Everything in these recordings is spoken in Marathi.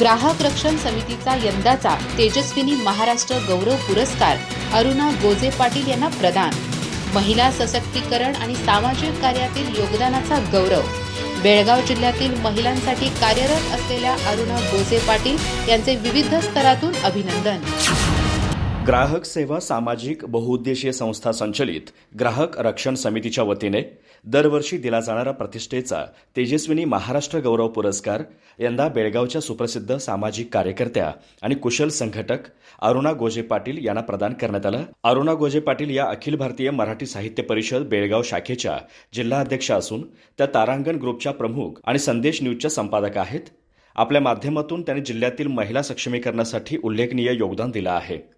ग्राहक रक्षण समितीचा यंदाचा तेजस्विनी महाराष्ट्र गौरव पुरस्कार अरुणा गोजे पाटील यांना प्रदान. महिला सशक्तीकरण आणि सामाजिक कार्यातील योगदानाचा गौरव. बेळगाव जिल्ह्यातील महिलांसाठी कार्यरत असलेल्या अरुणा गोजे पाटील यांचे विविध स्तरातून अभिनंदन. ग्राहक सेवा सामाजिक बहुउद्देशीय संस्था संचलित ग्राहक रक्षण समितीच्या वतीने दरवर्षी दिला जाणारा प्रतिष्ठेचा तेजस्विनी महाराष्ट्र गौरव पुरस्कार यंदा बेळगावच्या सुप्रसिद्ध सामाजिक कार्यकर्त्या आणि कुशल संघटक अरुणा गोजे पाटील यांना प्रदान करण्यात आला. अरुणा गोजे पाटील या अखिल भारतीय मराठी साहित्य परिषद बेळगाव शाखेच्या जिल्हा अध्यक्ष असून त्या तारांगण ग्रुपच्या प्रमुख आणि संदेश न्यूजच्या संपादक आहेत. आपल्या माध्यमातून त्यांनी जिल्ह्यातील महिला सक्षमीकरणासाठी उल्लेखनीय योगदान दिलं आहे.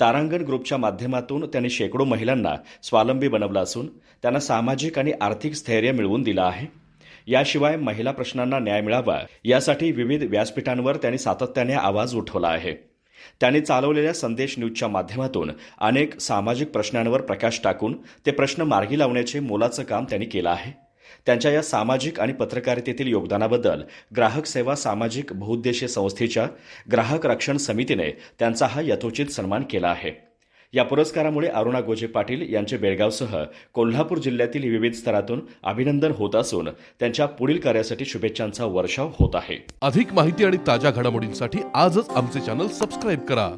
तारांगण ग्रुपच्या माध्यमातून त्यांनी शेकडो महिलांना स्वावलंबी बनवलं असून त्यांना सामाजिक आणि आर्थिक स्थैर्य मिळवून दिलं आहे. याशिवाय महिला प्रश्नांना न्याय मिळावा यासाठी विविध व्यासपीठांवर त्यांनी सातत्याने आवाज उठवला आहे. त्यांनी चालवलेल्या संदेश न्यूजच्या माध्यमातून अनेक सामाजिक प्रश्नांवर प्रकाश टाकून ते प्रश्न मार्गी लावण्याचे मोलाचं काम त्यांनी केलं आहे. त्यांच्या या सामाजिक आणि पत्रकारितेतील योगदानाबद्दल ग्राहक सेवा सामाजिक बहुउद्देशीय संस्थेच्या ग्राहक रक्षण समितीने त्यांचा हा यथोचित सन्मान केला आहे. या पुरस्कारामुळे अरुणा गोजे पाटील यांचे बेळगावसह कोल्हापूर जिल्ह्यातील विविध स्तरातून अभिनंदन होत असून त्यांच्या पुढील कार्यासाठी शुभेच्छांचा वर्षाव होत आहे. अधिक माहिती आणि ताज्या घडामोडींसाठी आजच आमचे चॅनल सबस्क्राईब करा.